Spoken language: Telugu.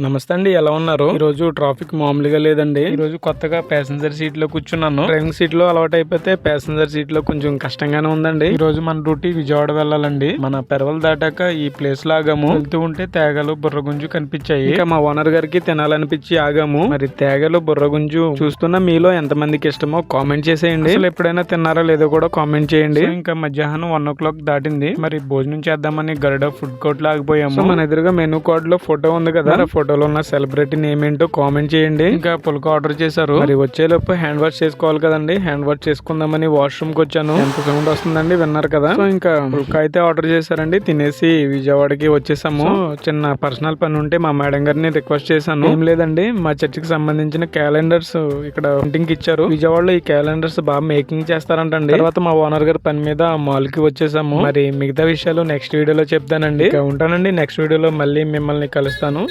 నమస్తే అండి ఎలా ఉన్నారు? ఈ రోజు ట్రాఫిక్ మామూలుగా లేదండి. ఈ రోజు కొత్తగా ప్యాసింజర్ సీట్లో కూర్చున్నాను. డ్రైవింగ్ సీట్లో అలవాటు అయిపోతే ప్యాసింజర్ సీట్లో కొంచెం కష్టంగానే ఉందండి. ఈ రోజు మన డ్యూటీ విజయవాడ వెళ్ళాలండి. మన పెరవల్ దాటాక ఈ ప్లేస్లో ఆగాము. వెళ్తూ ఉంటే తేగలు బుర్రగుంజు కనిపించాయి. ఇంకా మా ఓనర్ గారికి తినాలనిపించి ఆగాము. మరి తేగలు బుర్రగుంజు చూస్తున్న మీలో ఎంత మందికి ఇష్టమో కామెంట్ చేసేయండి. అసలు ఎప్పుడైనా తిన్నారా లేదో కూడా కామెంట్ చేయండి. ఇంకా మధ్యాహ్నం వన్ ఓ క్లాక్ దాటింది. మరి భోజనం చేద్దామని గరుడ ఫుడ్ కోర్ట్లో ఆగిపోయాము. మన ఎదురుగా మెనూ కార్డ్లో ఫోటో ఉంది కదా. ఫోటోలో ఉన్న సెలబ్రిటీ నేమ్ ఏంటో కామెంట్ చేయండి. ఇంకా పుల్క ఆర్డర్ చేశారు. మరి వచ్చేలోపు హ్యాండ్ వాష్ చేసుకోవాలి కదండి. హ్యాండ్ వాష్ చేసుకుందామని వాష్రూమ్కి వచ్చాను. ఎంత సౌండ్ వస్తుందండి విన్నారు కదా. సో ఇంకా పుల్క అయితే ఆర్డర్ చేశారండి. తినేసి విజయవాడకి వచ్చేసాము. చిన్న పర్సనల్ పని ఉంటే మా మేడం గారిని రిక్వెస్ట్ చేశాను. ఏం లేదండి. మా చర్చికి సంబంధించిన క్యాలెండర్స్ ఇక్కడ ప్రింటింగ్కి ఇచ్చారు. విజయవాడలో ఈ క్యాలెండర్స్ బాగా మేకింగ్ చేస్తారంటండి. తర్వాత మా ఓనర్ గారి పని మీద మాల్కి వచ్చేసాము. మరి మిగతా విషయాలు నెక్స్ట్ వీడియోలో చెప్తానండి. ఇక ఉంటానండి. నెక్స్ట్ వీడియోలో మళ్ళీ మిమ్మల్ని కలుస్తాను.